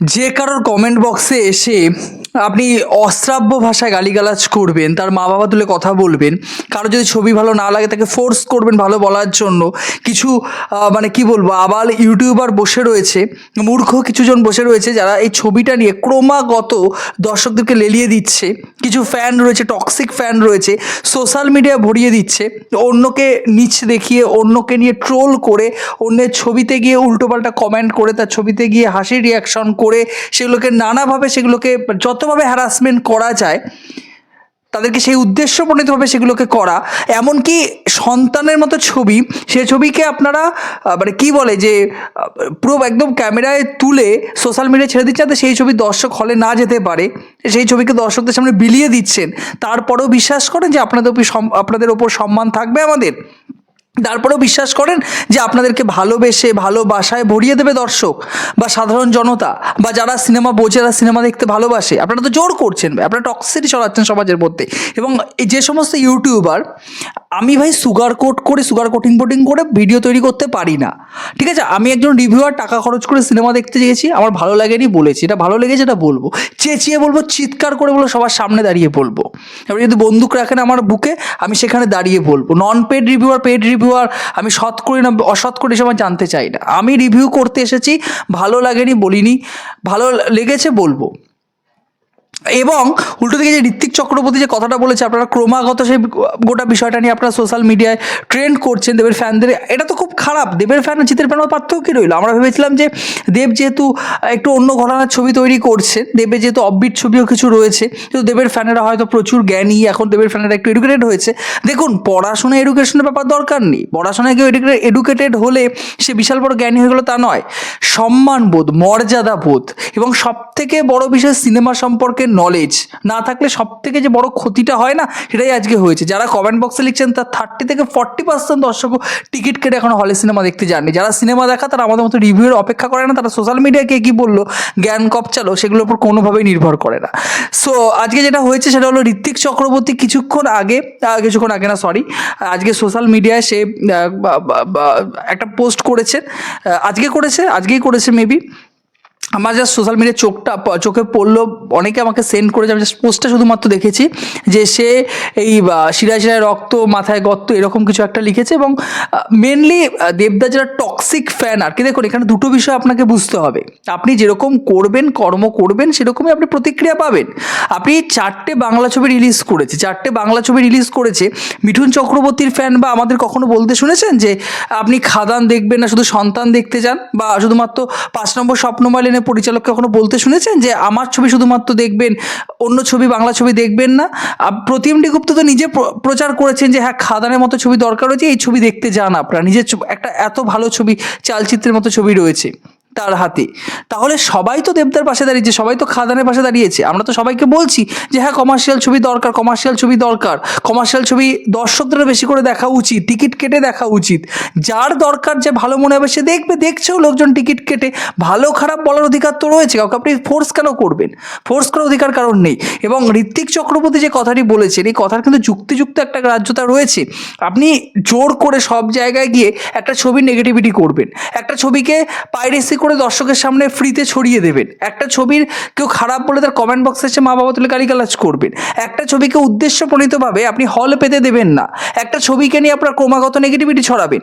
যে কারোর কমেন্ট বক্সে এসে আপনি অশ্রাব্য ভাষায় গালিগালাজ করবেন, তার মা বাবা তুলে কথা বলবেন, কারও যদি ছবি ভালো না লাগে তাকে ফোর্স করবেন ভালো বলার জন্য, কিছু মানে কি বলব আবার ইউটিউবার বসে রয়েছে, মূর্খ কিছুজন বসে রয়েছে যারা এই ছবিটা নিয়ে ক্রমাগত দর্শকদেরকে লেলিয়ে দিচ্ছে, কিছু ফ্যান রয়েছে টক্সিক ফ্যান রয়েছে সোশ্যাল মিডিয়া ভরিয়ে দিচ্ছে, অন্যকে নিচ দেখিয়ে, অন্যকে নিয়ে ট্রোল করে, অন্যের ছবিতে গিয়ে উল্টোপাল্টা কমেন্ট করে, তার ছবিতে গিয়ে হাসির রিয়াকশন করে, সেগুলোকে নানাভাবে সেগুলোকে যতভাবে হ্যারাসমেন্ট করা যায়, তাদেরকে সেই উদ্দেশ্যপ্রণীতভাবে সেগুলোকে করা, এমনকি সন্তানের মতো ছবি, সে ছবিকে আপনারা মানে কি বলে যে পুরো একদম ক্যামেরায় তুলে সোশ্যাল মিডিয়ায় ছেড়ে দিচ্ছেন যাতে সেই ছবি দর্শক হলে না যেতে পারে। সেই ছবিকে দর্শকদের সামনে বিলিয়ে দিচ্ছেন। তারপরেও বিশ্বাস করেন যে আপনাদের আপনাদের ওপর সম্মান থাকবে আমাদের। তারপরেও বিশ্বাস করেন যে আপনাদেরকে ভালোবেসে, ভালোবাসায় ভরিয়ে দেবে দর্শক বা সাধারণ জনতা বা যারা সিনেমা বোঝে, যারা সিনেমা দেখতে ভালোবাসে। আপনারা তো জোর করছেন আপনারা টক্সিটি ছড়াচ্ছেন সমাজের মধ্যে। এবং যে সমস্ত ইউটিউবার, আমি ভাই সুগার কোট করে, সুগার কোটিং পোটিং করে ভিডিও তৈরি করতে পারি না। ঠিক আছে? আমি একজন রিভিউয়ার, টাকা খরচ করে সিনেমা দেখতে গিয়েছি আমার ভালো লাগেনি বলেছি। এটা ভালো লেগেছে এটা বলব। চেঁচিয়ে বলব, চিৎকার করে বলব, সবার সামনে দাঁড়িয়ে বলব। এবার যদি বন্দুক রাখেন আমার বুকে, আমি সেখানে দাঁড়িয়ে বলব। Non paid reviewer paid reviewer আমি সৎ করি না, অসৎ করি সময় জানতে চাই না। আমি রিভিউ করতে এসেছি, ভালো লাগেনি বলিনি, ভালো লেগেছে বলব। এবং উল্টো দিকে যে ঋত্বিক চক্রবর্তী যে কথাটা বলেছে, আপনারা ক্রমাগত সেই গোটা বিষয়টা নিয়ে আপনারা সোশ্যাল মিডিয়ায় ট্রেন্ড করছেন, দেবের ফ্যানদের এটা তো খুব খারাপ। দেবের ফ্যান আর জিতের ফ্যান পার্থক্য কী রইল? আমরা ভেবেছিলাম যে দেব যেহেতু একটু অন্য ঘটনার ছবি তৈরি করছে, দেবের যেহেতু অববিট ছবিও কিছু রয়েছে কিন্তু দেবের ফ্যানেরা হয়তো প্রচুর জ্ঞানী, এখন দেবের ফ্যানেরা একটু এডুকেটেড হয়েছে। দেখুন, পড়াশোনা এডুকেশনের ব্যাপার দরকার নেই। পড়াশোনায় কেউ এডুকেটেড হলে সে বিশাল বড় জ্ঞানী হয়ে গেলো তা নয়। সম্মানবোধ মর্যাদা বোধ এবং সব থেকে বড় বিষয় সিনেমা সম্পর্কে নলেজ না থাকলে সব থেকে যে বড় ক্ষতিটা হয় না, সেটাই আজকে হয়েছে। যারা কমেন্ট বক্সে লিখছেন, তার থার্টি থেকে ফর্টি পার্সেন্ট দর্শকও টিকিট কেটে এখন হলে সিনেমা দেখতে যাননি। যারা সিনেমা দেখা, তারা আমাদের মতো রিভিউর অপেক্ষা করে না, তারা সোশ্যাল মিডিয়ায় কে বলল, জ্ঞান কপচালো সেগুলোর উপর কোনোভাবেই নির্ভর করে না। সো আজকে যেটা হয়েছে, সেটা হলো ঋত্বিক চক্রবর্তী কিছুক্ষণ আগে কিছুক্ষণ আগে না সরি আজকে সোশ্যাল মিডিয়ায় সে একটা পোস্ট করেছে। আজকে করেছে, আজকেই করেছে মেবি আমার জাস্ট সোশ্যাল মিডিয়ায় চোখটা চোখে পড়ল, অনেকে আমাকে সেন্ড করেছে, আমি জাস্ট পোস্টটা শুধুমাত্র দেখেছি যে সে এই শিরায় রক্ত, মাথায় গর্ত, এরকম কিছু একটা লিখেছে এবং মেনলি দেবদা যারা টক্সিক ফ্যান আর কি, দেখুন, এখানে দুটো বিষয় আপনাকে বুঝতে হবে। আপনি যেরকম করবেন, কর্ম করবেন, সেরকমই আপনি প্রতিক্রিয়া পাবেন। আপনি চারটে বাংলা ছবি রিলিজ করেছে, চারটে বাংলা ছবি রিলিজ করেছে, মিঠুন চক্রবর্তীর ফ্যান বা আমাদের কখনো বলতে শুনেছেন যে, আপনি খাদান দেখবেন না, শুধু সন্তান দেখতে যান বা শুধুমাত্র পাঁচ নম্বর স্বপ্নমাল এনে পরিচালককে কখনো বলতে শুনেছেন যে আমার ছবি শুধুমাত্র দেখবেন, অন্য ছবি, বাংলা ছবি দেখবেন না? প্রতিম ডিগুপ্ত গুপ্ত তো নিজে প্র- প্রচার করেছেন যে হ্যাঁ খাদানের মতো ছবি দরকার রয়েছে, এই ছবি দেখতে যান আপনারা। নিজের একটা এত ভালো ছবি, চালচিত্রের মতো ছবি রয়েছে। তার হাতে। তাহলে সবাই তো দেবদার পাশে দাঁড়িয়েছে, সবাই তো খাদানের পাশে দাঁড়িয়েছে। আমরা তো সবাইকে বলছি যে হ্যাঁ কমার্শিয়াল ছবি দরকার কমার্শিয়াল ছবি দরকার। কমার্শিয়াল ছবি দর্শকদের বেশি করে দেখা উচিত, টিকিট কেটে দেখা উচিত। যার দরকার যে ভালো মনে হবে, সে দেখবে, দেখছেও লোকজন টিকিট কেটে। ভালো, খারাপ বলার অধিকার তো রয়েছে, কাউকে আপনি ফোর্স কেন করবেন? ফোর্স করার অধিকার কারণ নেই। এবং ঋত্বিক চক্রবর্তী যে কথাটি বলেছেন, এই কথার কিন্তু যুক্তিযুক্ত একটা গ্রাহ্যতা রয়েছে। আপনি জোর করে সব জায়গায় গিয়ে একটা ছবির নেগেটিভিটি করবেন। একটা ছবিকে পাইরেসি করে দর্শকের সামনে ফ্রিতে ছড়িয়ে দেবেন। একটা ছবির কেউ খারাপ বলে তার কমেন্ট বক্সে এসে মা বাবা তুলে গালিগালাজ করবেন। একটা ছবিকে উদ্দেশ্যপ্রণীতভাবে আপনি হল পেতে দেবেন না। একটা ছবিকে নিয়ে আপনার ক্রমাগত নেগেটিভিটি ছড়াবেন।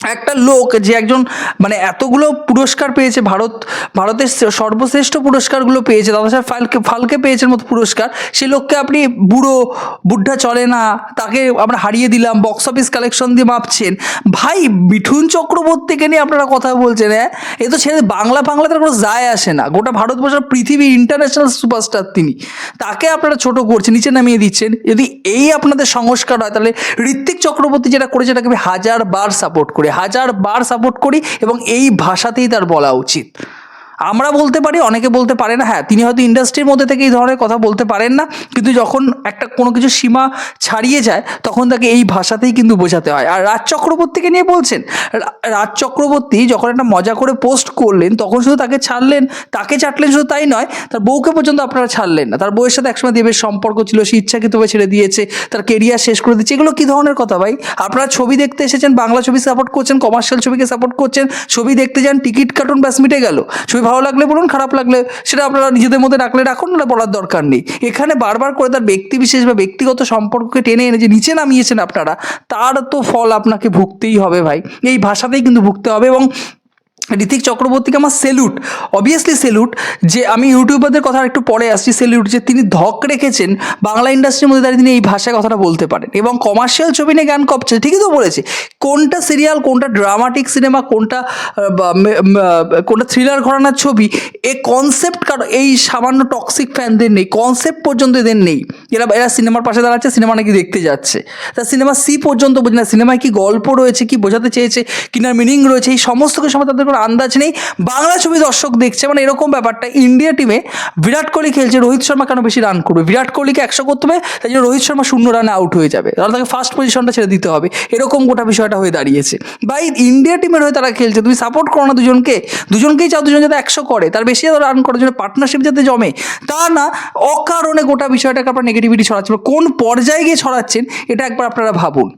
একটা লোক যে একজন মানে এতগুলো পুরস্কার পেয়েছে ভারত, ভারতের সর্বশ্রেষ্ঠ পুরস্কারগুলো পেয়েছে, দাদা সাহেব ফালকে ফালকে পেয়েছেন মতো পুরস্কার সেই লোককে আপনি বুড়ো বুদ্ধা চলে না, তাকে আমরা হারিয়ে দিলাম বক্স অফিস কালেকশন দিয়ে মাপছেন। ভাই, মিঠুন চক্রবর্তীকে নিয়ে আপনারা কথা বলছেন হ্যাঁ? এ তো ছেড়ে বাংলা বাংলা তার কোনো যায় আসে না। গোটা ভারতবর্ষের পৃথিবীর ইন্টারন্যাশনাল সুপারস্টার তিনি। তাকে আপনারা ছোট করছেন, নিচে নামিয়ে দিচ্ছেন। যদি এই আপনাদের সংস্কার হয়, তাহলে ঋত্বিক চক্রবর্তী যেটা করেছে এটাকে আমি হাজার বার সাপোর্ট করি। হাজার বার সাপোর্ট করি এবং এই ভাষাতেই তার বলা উচিত। আমরা বলতে পারি, অনেকে বলতে পারে না। হ্যাঁ তিনি হয়তো ইন্ডাস্ট্রির মধ্যে থেকে এই ধরনের কথা বলতে পারেন না। কিন্তু যখন একটা কোনো কিছু সীমা ছাড়িয়ে যায়, তখন তাকে এই ভাষাতেই কিন্তু বোঝাতে হয়। আর রাজ চক্রবর্তীকে নিয়ে বলছেন রাজ চক্রবর্তী যখন একটা মজা করে পোস্ট করলেন, তখন শুধু তাকে ছাড়লেন, তাকে চাটলেন শুধু তাই নয়, তার বউকে পর্যন্ত আপনারা ছাড়লেন না। তার বউয়ের সাথে একসময় দেবের সম্পর্ক ছিল, সে ইচ্ছাকৃতভাবে ছেড়ে দিয়েছে, তার কেরিয়ার শেষ করে দিচ্ছে এগুলো কী ধরনের কথা ভাই? আপনারা ছবি দেখতে এসেছেন, বাংলা ছবি সাপোর্ট করছেন কমার্শিয়াল ছবিকে সাপোর্ট করছেন, ছবি দেখতে যান, টিকিট কাটুন, ব্যাস, মিটে গেল। ছবি ভালো লাগলে বলুন, খারাপ লাগলে সেটা আপনারা নিজেদের মধ্যে রাখলে রাখুন, না বলার দরকার নেই। এখানে বারবার করে তার ব্যক্তি বিশেষ বা ব্যক্তিগত সম্পর্ককে টেনে এনে যে নিচে নামিয়েছেন আপনারা, তার তো ফল আপনাকে ভুগতেই হবে ভাই। এই ভাষাতেই কিন্তু ভুগতে হবে এবং ঋতিক চক্রবর্তীকে আমার সেলুট অবভিয়াসলি সেলুট যে আমি ইউটিউবারদের কথা একটু পরে আসছি সেলুট যে তিনি ধক রেখেছেন, বাংলা ইন্ডাস্ট্রির মধ্যে দাঁড়িয়ে তিনি এই ভাষায় কথাটা বলতে পারেন। এবং কমার্শিয়াল ছবি নিয়ে জ্ঞান কপছে, ঠিকই তো বলেছে। কোনটা সিরিয়াল কোনটা ড্রামাটিক সিনেমা কোনটা কোনটা থ্রিলার ঘরানার ছবি, এ কনসেপ্ট কারও, এই সামান্য টক্সিক ফ্যানদের নেই কনসেপ্ট পর্যন্ত এদের নেই। এরা এরা সিনেমার পাশে দাঁড়াচ্ছে সিনেমা নাকি দেখতে যাচ্ছে। তা সিনেমা সি পর্যন্ত বোঝে না সিনেমায় কি গল্প রয়েছে, কি বোঝাতে চেয়েছে কিনার মিনিং রয়েছে, এই সমস্ত কিছু তাদের কোনো আন্দাজ নেই। বাংলা ছবি দর্শক দেখছে মানে এরকম ব্যাপারটা। ইন্ডিয়া টিমে বিরাট কোহলি খেলছে, রোহিত শর্মা কেন বেশি রান করবে? বিরাট কোহলিকে একশো করতে হবে, তাই জন্য রোহিত শর্মা শূন্য রানে আউট হয়ে যাবে। তাহলে তাকে ফার্স্ট পজিশনটা ছেড়ে দিতে হবে। এরকম গোটা বিষয়টা হয়ে দাঁড়িয়েছে। বা ইন্ডিয়া টিমের হয়ে তারা খেলছে। তুমি সাপোর্ট করো না দুজনকে। দুজনকেই চাও, দুজন যাতে একশো করে। তার বেশি রান করার জন্য পার্টনারশিপ যাতে জমে, তা না, অকারণে গোটা বিষয়টাকে আপনার নেগেটিভিটি ছড়াচ্ছেন কোন পর্যায়ে গিয়ে ছড়াচ্ছেন, এটা একবার আপনারা ভাবুন।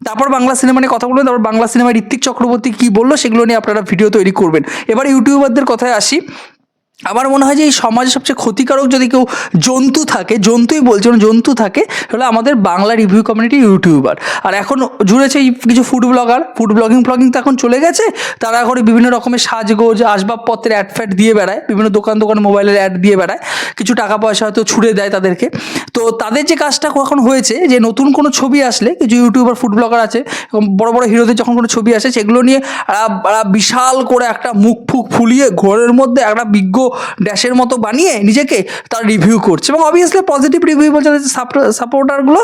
তারপর বাংলা সিনেমা নিয়ে কথা বলবেন তারপর বাংলা সিনেমায় ঋত্বিক চক্রবর্তী কী বলল সেগুলো নিয়ে আপনারা ভিডিও তৈরি করবেন। এবার ইউটিউবারদের কথায় আসি। আমার মনে হয় যে এই সমাজে সবচেয়ে ক্ষতিকারক যদি কেউ জন্তু থাকে, জন্তুই বলছে জন্তু থাকে হলো আমাদের বাংলা রিভিউ কমিউনিটি ইউটিউবার আর এখন জুড়েছে কিছু ফুড ব্লগার ফুড ব্লগিং ফ্লগিং তো এখন চলে গেছে। তারা এখন বিভিন্ন রকমের সাজগোজ, আসবাবপত্রের অ্যাড ফ্যাড দিয়ে বেড়ায়, বিভিন্ন দোকান দোকান মোবাইলের অ্যাড দিয়ে বেড়ায়। কিছু টাকা পয়সা হয়তো ছুড়ে দেয় তাদেরকে। তো তাদের যে কাজটা এখন হয়েছে, যে নতুন কোনো ছবি আসলে, কিছু ইউটিউবার ফুড ব্লগার আছে বড় বড় হিরোদের যখন কোনো ছবি আসে, সেগুলো নিয়ে বিশাল করে একটা মুখ ফুক ফুলিয়ে ঘরের মধ্যে একটা বিজ্ঞ ড্যাশের মতো বানিয়ে নিজেকে তার রিভিউ করছে। এবং অবভিয়াসলি পজিটিভ রিভিউ বলছে সাপোর্টারগুলো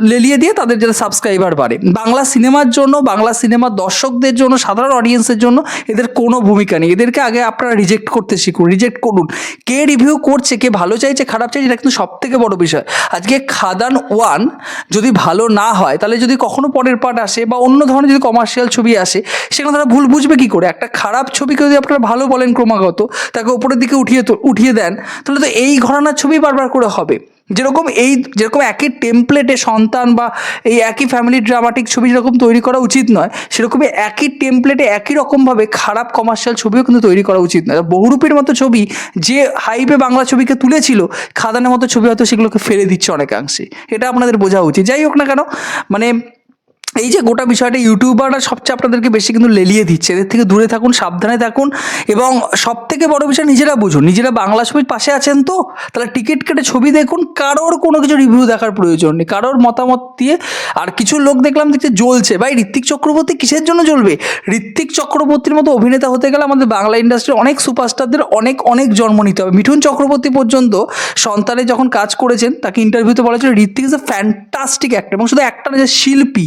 লেলিয়ে দিয়ে তাদের যাতে সাবস্ক্রাইবার বাড়ে। বাংলা সিনেমার জন্য, বাংলা সিনেমার দর্শকদের জন্য, সাধারণ অডিয়েন্সের জন্য এদের কোনো ভূমিকা নেই। এদেরকে আগে আপনারা রিজেক্ট করতে শিখুন। রিজেক্ট করুন। কে রিভিউ করছে, কে ভালো চাইছে, খারাপ চাইছে, এটা কিন্তু সব থেকে বড় বিষয়। আজকে খাদান ওয়ান যদি ভালো না হয়, তাহলে যদি কখনো পরের পার্ট আসে বা অন্য ধরনের যদি কমার্শিয়াল ছবি আসে, সেখানে তারা ভুল বুঝবে কি করে? একটা খারাপ ছবিকে যদি আপনারা ভালো বলেন ক্রমাগত, তাকে উপরের দিকে উঠিয়ে উঠিয়ে দেন, তাহলে তো এই ঘরানার ছবি বারবার করে হবে। যেরকম এই যেরকম একই টেমপ্লেটে সন্তান বা এই একই ফ্যামিলি ড্রামাটিক ছবি যেরকম তৈরি করা উচিত নয়, সেরকমই একই টেমপ্লেটে একই রকমভাবে খারাপ কমার্শিয়াল ছবিও কিন্তু তৈরি করা উচিত নয়। বহুরূপীর মতো ছবি যে হাইপে বাংলা ছবিকে তুলেছিল, খাদানের মতো ছবি হয়তো সেগুলোকে ফেলে দিচ্ছে অনেকাংশে। এটা আপনাদের বোঝা উচিত। যাই হোক না কেন মানে এই যে গোটা বিষয়টা ইউটিউবাররা সবচেয়ে আপনাদেরকে বেশি কিন্তু লেলিয়ে দিচ্ছে। এদের থেকে দূরে থাকুন, সাবধানে থাকুন এবং সব থেকে বড় বিষয় নিজেরা বুঝুন। নিজেরা বাংলা ছবির পাশে আছেন তো, তাহলে টিকিট কেটে ছবি দেখুন, কারোর কোনো কিছু রিভিউ দেখার প্রয়োজন নেই। কারোর মতামত দিয়ে আর কিছু লোক দেখলাম দেখছে জ্বলছে। ভাই, ঋত্বিক চক্রবর্তী কিসের জন্য জ্বলবে? ঋত্বিক চক্রবর্তীর মতো অভিনেতা হতে গেলে আমাদের বাংলা ইন্ডাস্ট্রির অনেক সুপারস্টারদের অনেক অনেক জন্ম নিতে হবে। মিঠুন চক্রবর্তী পর্যন্ত সন্তানে যখন কাজ করেছেন, তাকে ইন্টারভিউতে বলা ছিল Hrithik is a fantastic actor এবং শুধু একটা যে শিল্পী।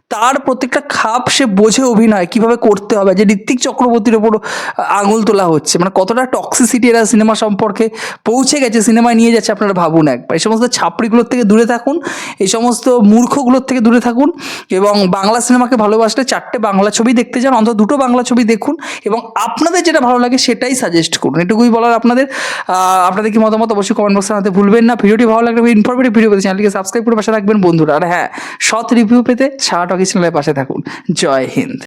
তার প্রত্যেকটা খাপ সে বোঝে অভিনয়, কীভাবে করতে হবে, যে ঋত্বিক চক্রবর্তীর ওপর আঙুল তোলা হচ্ছে। মানে কতটা টক্সিসিটি এরা সিনেমা সম্পর্কে পৌঁছে গেছে সিনেমায় নিয়ে যাচ্ছে আপনারা ভাবুন একবার। এই সমস্ত ছাপড়িগুলোর থেকে দূরে থাকুন, এই সমস্ত মূর্খগুলোর থেকে দূরে থাকুন, এবং বাংলা সিনেমাকে ভালোবাসলে চারটে বাংলা ছবি দেখতে যান, অন্তত দুটো বাংলা ছবি দেখুন, এবং আপনাদের যেটা ভালো লাগে সেটাই সাজেস্ট করুন। এটুকুই বলার আপনাদের আপনাদের কি মতামত অবশ্যই কমেন্ট বক্সে জানাতে ভুলবেন না। ভিডিওটি ভালো লাগলে ইনফরমেটিভ ভিডিও পেতে চ্যানেলটিকে সাবস্ক্রাইব করে পাশে রাখবেন বন্ধুরা। আর হ্যাঁ সৎ রিভিউ পেতে সারা চ্যানেলের পাশে থাকুন। জয় হিন্দ।